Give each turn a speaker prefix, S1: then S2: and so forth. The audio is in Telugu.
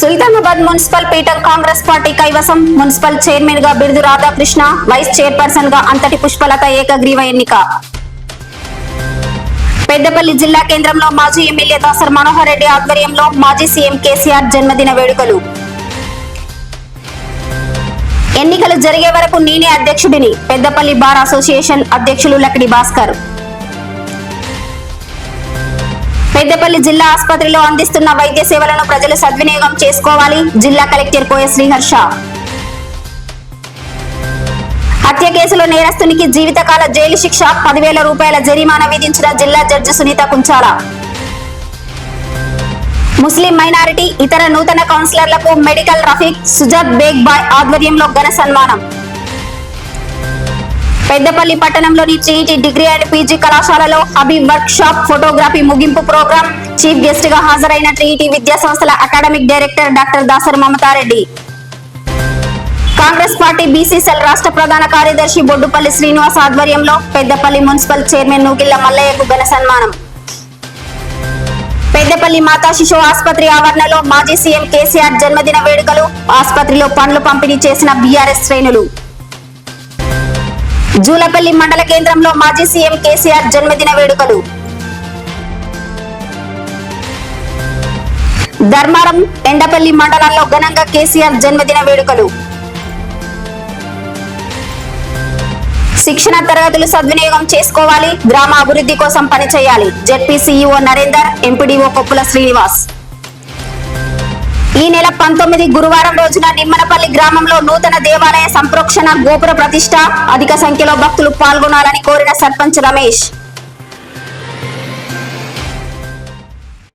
S1: సుల్తానాబాద్ మున్సిపల్ పీఠం కాంగ్రెస్ పార్టీ కైవసం. మున్సిపల్ చైర్మన్గా బిరుదు రాధాకృష్ణ వైస్ చైర్పర్సన్గా అంతటి పుష్పలత ఏకగ్రీవ ఎన్నిక. పెద్దపల్లి జిల్లా కేంద్రంలో మాజీ ఎమ్మెల్యే దాసర్ మనోహర్ రెడ్డి ఆధ్వర్యంలో మాజీ సీఎం కేసీఆర్ జన్మదిన వేడుకలు. ఎన్నికలు జరిగే వరకు నేనే అధ్యక్షుడిని. పెద్దపల్లి బార్ అసోసియేషన్ అధ్యక్షులు లక్డి భాస్కర్. పెద్దపల్లి జిల్లా ఆసుపత్రిలో అందిస్తున్న వైద్య సేవలను ప్రజలు సద్వినియోగం చేసుకోవాలి. జిల్లా కలెక్టర్ కోయ శ్రీహర్ష. హత్య కేసులో నేరస్తునికి జీవితకాల జైలు శిక్ష పదివేల రూపాయల జరిమానా విధించిన జిల్లా judge Sunitha Kunchala. Muslim minority ఇతర నూతన కౌన్సిలర్లకు మెడికల్ రఫీక్ సుజాత్ బేగ్ బాయ్ ఆధ్వర్యంలో ఘన సన్మానం. పెద్దపల్లి పట్టణంలోని టీఈటీ డిగ్రీ అండ్ పీజీ కళాశాలలో అభి వర్క్ షాప్ ఫోటోగ్రఫీ ముగింపు ప్రోగ్రాం చీఫ్ గెస్ట్గా హాజరైన టీఈటీ విద్యా సంస్థల academic director doctor Dasari Mamatha Reddy. Congress party BC cell రాష్ట్ర ప్రధాన కార్యదర్శి బొడ్డుపల్లి శ్రీనివాస్ ఆధ్వర్యంలో పెద్దపల్లి మున్సిపల్ చైర్మన్ నూకిళ్ళ మల్లయ్యకు ఘన సన్మానం. పెద్దపల్లి మాతా శిశు ఆసుపత్రి ఆవరణలో మాజీ సీఎం కేసీఆర్ జన్మదిన వేడుకలు ఆసుపత్రిలో పండ్లు పంపిణీ చేసిన బీఆర్ఎస్ శ్రేణులు. జూలపల్లి మండల కేంద్రంలో మాజీ సీఎం కేసీఆర్ జన్మదిన వేడుకలు. ధర్మారం ఎండపల్లి మండలాల్లో ఘనంగా కేసీఆర్ జన్మదిన వేడుకలు. శిక్షణ తరగతులు సద్వినియోగం చేసుకోవాలి గ్రామ అభివృద్ధి కోసం పనిచేయాలి. ZP CEO Narender MPDO Koppula Srinivas. ఈ నెల పంతొమ్మిది గురువారం రోజున నిమ్మనపల్లి గ్రామంలో నూతన దేవాలయ సంప్రోక్షణ గోపుర ప్రతిష్ట అధిక సంఖ్యలో భక్తులు పాల్గొనాలని కోరిన సర్పంచ్ రమేష్.